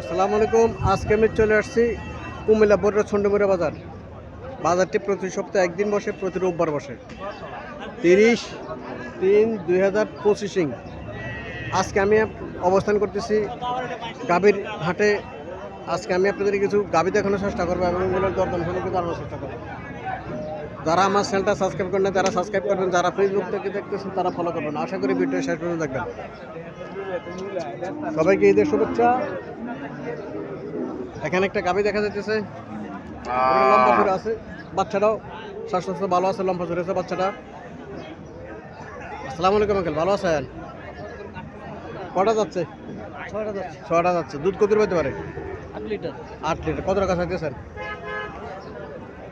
আসসালামু আলাইকুম। আজকে আমি চলে আসছি কুমিল্লা বড় ছন্ডমুড়া বাজার। বাজারটি প্রতি সপ্তাহে একদিন বসে, প্রতি রোববার বসে। তিরিশ তিন দুই হাজার পঁচিশিং আজকে আমি অবস্থান করতেছি গাভীর হাটে। আজকে আমি আপনাদের কিছু গাভী দেখানোর চেষ্টা করব এবং দরদাম সম্পর্কে জানানোর চেষ্টা করব। যারা আমার চ্যানেলটা সাবস্ক্রাইব করেন তারা সাবস্ক্রাইব করবেন। যারা ফেসবুক থেকে দেখতেছেন, তারা ফলো করবেন। আশা করি ভিডিও শেষ পর্যন্ত দেখবেন। সবাইকে ঈদের শুভেচ্ছা। এখানে একটা গাভী দেখা যাচ্ছে লম্বা আছে। বাচ্চাটাও স্বাস্থ্য ভালো আছে লম্বা করে আছে বাচ্চাটা। আসসালামু আলাইকুম আঙ্কেল ভালো আছেন? কটা যাচ্ছে? ছটা যাচ্ছে। দুধ কত পেতে পারে? আট লিটার। আট লিটার। কত টাকা চাইতেছেন?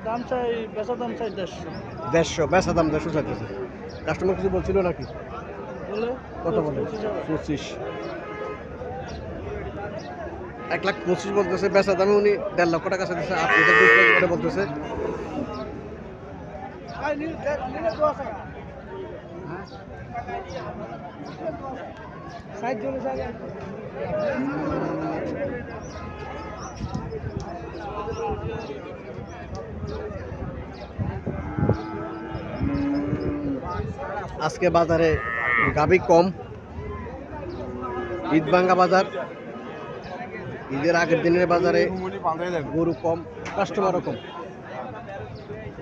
দাম চাই বেচা দাম চাই দেড়শো। দেড়শো বেচা দাম দেড়শো চাইতেছে। কাস্টমার কিছু বলছিল নাকি? কত বলে? পঁচিশ। এক লাখ পঁচিশ বলতেছে বেচা দামে উনি দেড় লক্ষ টাকা দুধ পেতে পারে বলতেছে। যায় আজকে বাজারে গাবি কম। ঈদ ভাঙ্গা বাজার। ঈদের আগের দিনের বাজারে গরু কম কাস্টমারও কম।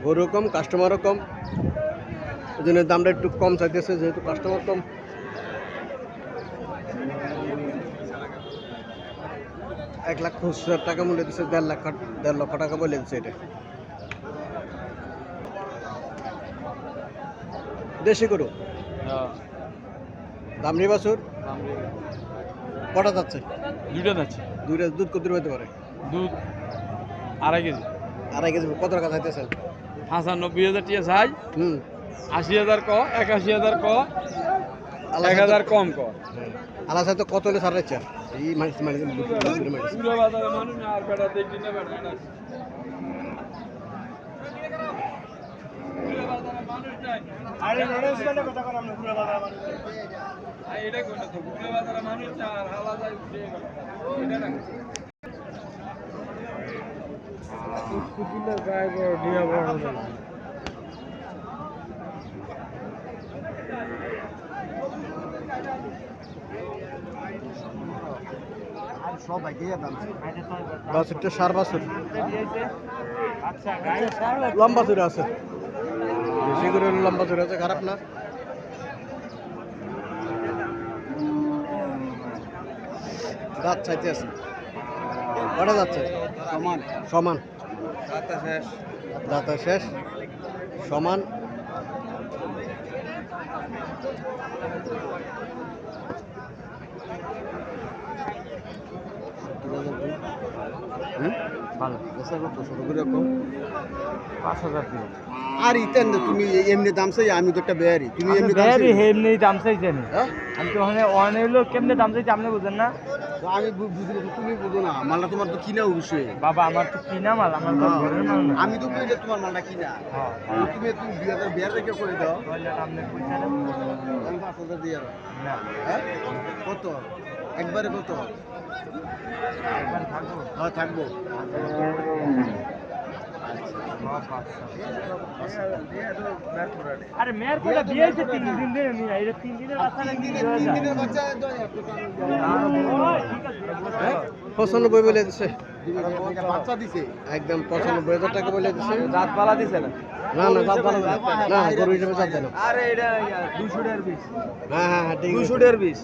গরু কম কাস্টমারও কম। ওই জন্য দামটা একটু কম চাইতেছে যেহেতু কাস্টমার কম। এক লাখ পঁচিশ হাজার টাকা মূল্য দিচ্ছে দেড় লাখ দেড় লক্ষ টাকা বলে দিচ্ছে এটা। দেশি গরু? দামনি বাছুর কটা যাচ্ছে? দুইটা যাচ্ছে। দুইটা দুধ কত হতে পারে? দুধ আড়াই কেজি। আড়াই কেজি কত টাকা চাইতেছেন? পঁচানব্বই হাজার টিয়া চাই। হুম। আশি হাজার ক একাশি হাজার ক এক হাজার কম ক। আল্লাহ সাথে কত হলে ছাড় দিচ্ছে এই মানে বাজারে মানুষ আর বেড়া দেখি না বেড়া না আরে মানুষ কেন কথা কর আমরা পুরো বাজার মানুষ বাছুরটা সার বাছুর। আচ্ছা লম্বা চুরে আছে। বেশি করে লম্বা চুরে আছে খারাপ না। দাঁত চাইতে আছে। কটা যাচ্ছে সমান। সমান। দাঁতা শেষ। সমান। আর ইতেন তুমি এমনি দাম চাই আমি তো একটা বেয়ারি। তুমি এমনি দাম আমি হ্যাঁ? আমি তো ওখানে অন হইল কেমনে দাম চাইছে আপনি বুঝেন না? আমি বুঝি তুমি বুঝো না মালটা তোমার তো কিনা অবশ্যই বাবা আমার তো কিনা মাল আমার তো ঘরের মাল না। আমি তো বুঝি তোমার মালটা কিনা। হ্যাঁ। তুমি তুমি দুই হাজার বিয়ার রেখে করে দাও। আমি পাঁচ হাজার দিয়ে হ্যাঁ? কত? একবারে কত? হ্যাঁ থাকব। আরে মেয়ের কোটা হয়েছে? তিন দিন ধরে নিয়ে এটা তিন দিনের বাচ্চা হয়ে যায়? ঠিক আছে। পঁচানব্বই বলে দিছে। বাচ্চা দিছে? একদম পঁচানব্বই হাজার টাকা বলে দিছে। দাঁত পালা দিছে না? না না দাঁত ভালো না। না গরু হিসেবে দাঁত দেয় আরে এটা দুশো টাকার বিষ হ্যাঁ হ্যাঁ হ্যাঁ দুশো আছে টাকার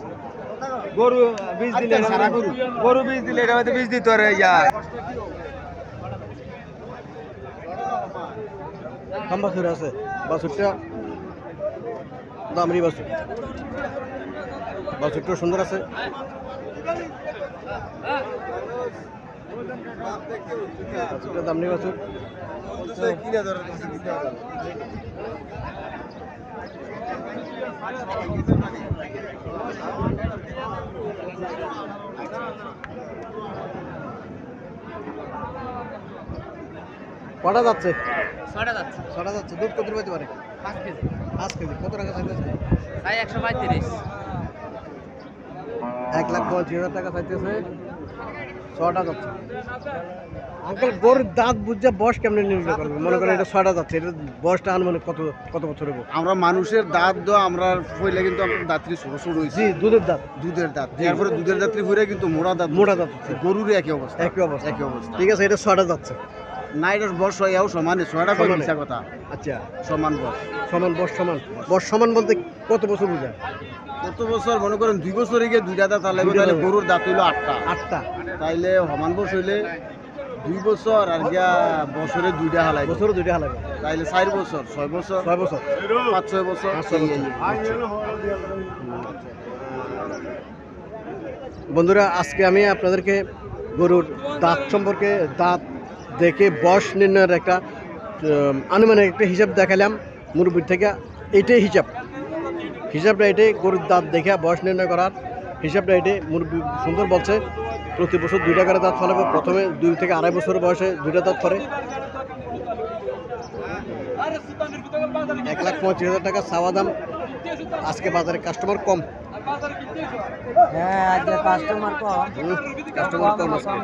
গরু বীজ দিলে গরু। গরু বীজ দিলে এটা হয়তো বীজ দিতে ইয়া। খাম বাছুর আছে। বাছুরটা দামরি বাছুর বাছুরটা সুন্দর আছে। দামরি বাছুর কটা যাচ্ছে? ছয়টা যাচ্ছে। ছটা যাচ্ছে। দুধ কত পেতে পারে? পাঁচ কেজি। পাঁচ কেজি। কত টাকা চাইতেছে তাই একশো পঁয়ত্রিশ। এক লাখ পঁয়ত্রিশ হাজার টাকা চাইতেছে ছটা যাচ্ছে। আঙ্কেল গরুর দাঁত বুঝছে বয়স কেমনে নির্ণয় করবে মনে করেন এটা ছটা যাচ্ছে। এটা বয়সটা আনুমানিক কত কত বছর হবে আমরা মানুষের দাঁত দেওয়া আমরা হইলে কিন্তু দাঁতরি ছোট ছোট হয়েছি। দুধের দাঁত। দুধের দাঁত। তারপরে দুধের দাঁতরি হইলে কিন্তু মোড়া দাঁত মোটা দাঁত হচ্ছে। গরুর একই অবস্থা। একই অবস্থা। একই অবস্থা। ঠিক আছে এটা ছটা যাচ্ছে। না এটার বর্ষ এও সমানে ছয়টা মিশা কথা। আচ্ছা। সমান বর্ষ সমান বয়স সমান। বয়স সমান বলতে কত বছর বোঝায় কত বছর? মনে করেন দুই বছর গিয়ে দুইটা দাঁত লাগবে দুইটা তাহলে। গরুর দাঁত হইল আটটা। আটটা। তাইলে সমান বয়স হইলে দুই বছর আর গিয়া বছরে দুইটা হালাই বছরও দুইটা হালাবে তাইলে চার বছর ছয় বছর ছয় বছর। পাঁচ ছয় বছর। বছর। এই। বন্ধুরা আজকে আমি আপনাদেরকে গরুর দাঁত সম্পর্কে দাঁত দেখে বয়স নির্ণয়ের একটা আনুমানিক একটা হিসাব দেখালাম মুরব্বীর থেকে। এইটাই হিসাব। হিসাবটা এটাই গরুর দাঁত দেখে বয়স নির্ণয় করার হিসাবটা এটাই। মুরব্বী সুন্দর বলছে প্রতি বছর দুইটা করে দাঁত ফলাবে। প্রথমে দুই থেকে আড়াই বছর বয়সে দুইটা দাঁত ফলে। এক লাখ পঁয়ত্রিশ হাজার টাকা চাওয়া দাম। আজকে বাজারে কাস্টমার কম। হ্যাঁ আজকে কাস্টমার কম। কাস্টমার কম আজকে।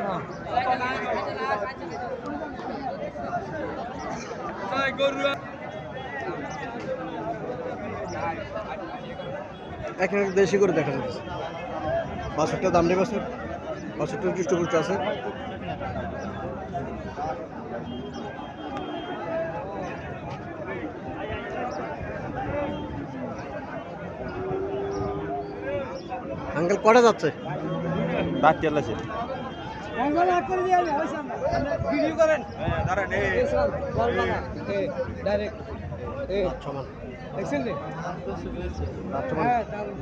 গরু এখানে দেশি করে দেখা যাচ্ছে। বাছরটা দাম নেই বাছর বাছরটা দৃষ্টপুষ্ট আছে। আঙ্কেল কটা যাচ্ছে? দাঁত চালাছে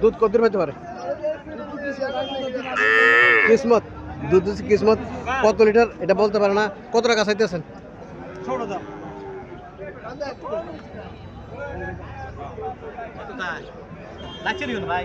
দুধ কত দূর হতে পারে কিসমত, দুধ কিসমত, কত লিটার, এটা বলতে পারে না, কত টাকা চাইতেছেন? ছোট ভাই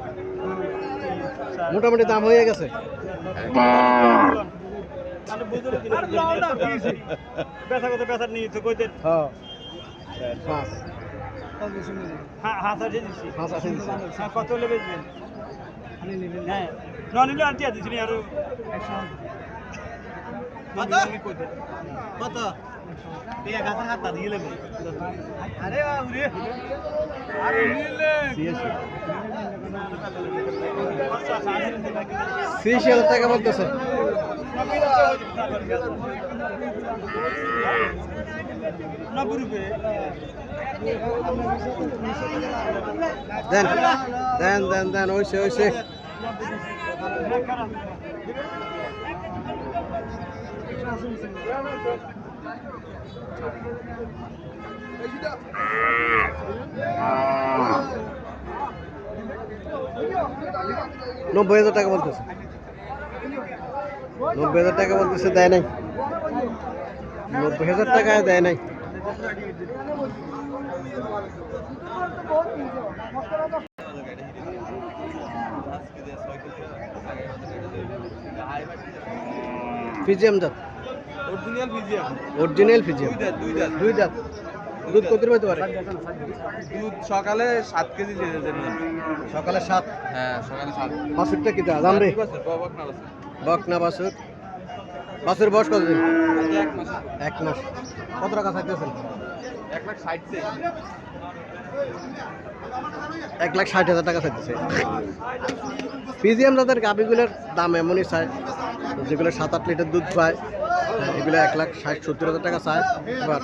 মোটামুটি দাম হয়ে গেছে। কত হলে বেচবেন হ্যাঁ। ন নিলে আনতে দিছি। আরও কত? কত? ছিয়াশি হাজার টাকা বলতেছে। দেন দেন দেন দেন ওইসে ওইসে নব্বই হাজার টাকা বলতেছে। নব্বই হাজার টাকা বলতেছে, দেয় নাই। নব্বই হাজার টাকায় দেয় নাই। ফিজিয়াম জাত অরিজিনাল অরিজিনাল ফিজিয়াম। দুই দাঁত দুই দাঁত। দুধ কত পারে? দুধ সকালে সাত কেজি সকালে সাত? হ্যাঁ সকালে সাত। বাছুরটা কি দাম রে ঠিক আছে বাবাক না আছে বক না বাছুর বাছুর বয়স কতদিন? এক মাস। এক মাস। কত টাকা চাইতেছেন এক লাখ ষাট এক লাখ ষাট হাজার টাকা চাইতেছে পিজিএম জাতের গাভিগুলোর দাম এমনই চায় যেগুলো সাত আট লিটার দুধ পায়। এগুলো এক লাখ ষাট, সত্তর হাজার টাকা চায় এবার।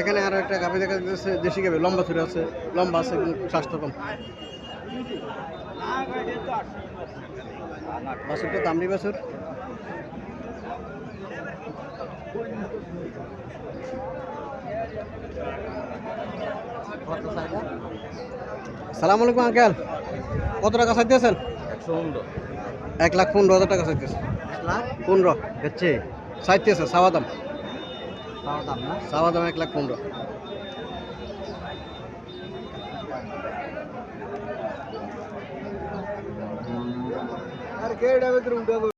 এখানে আরও একটা গাভি দেখা যাচ্ছে, দেশি গাভি, লম্বা ছুরি আছে, লম্বা আছে স্বাস্থ্য কম। বাছুরটা দামড়ি বাছুর? সালাম আলাইকুম, আঙ্কেল। কত টাকা চাইতেছেন এক লাখ পনেরো হাজার টাকা লাখ পনেরো হচ্ছে চাইতেছে চাওয়া দাম। তাও দাম না চাওয়া দাম এক লাখ পনেরো।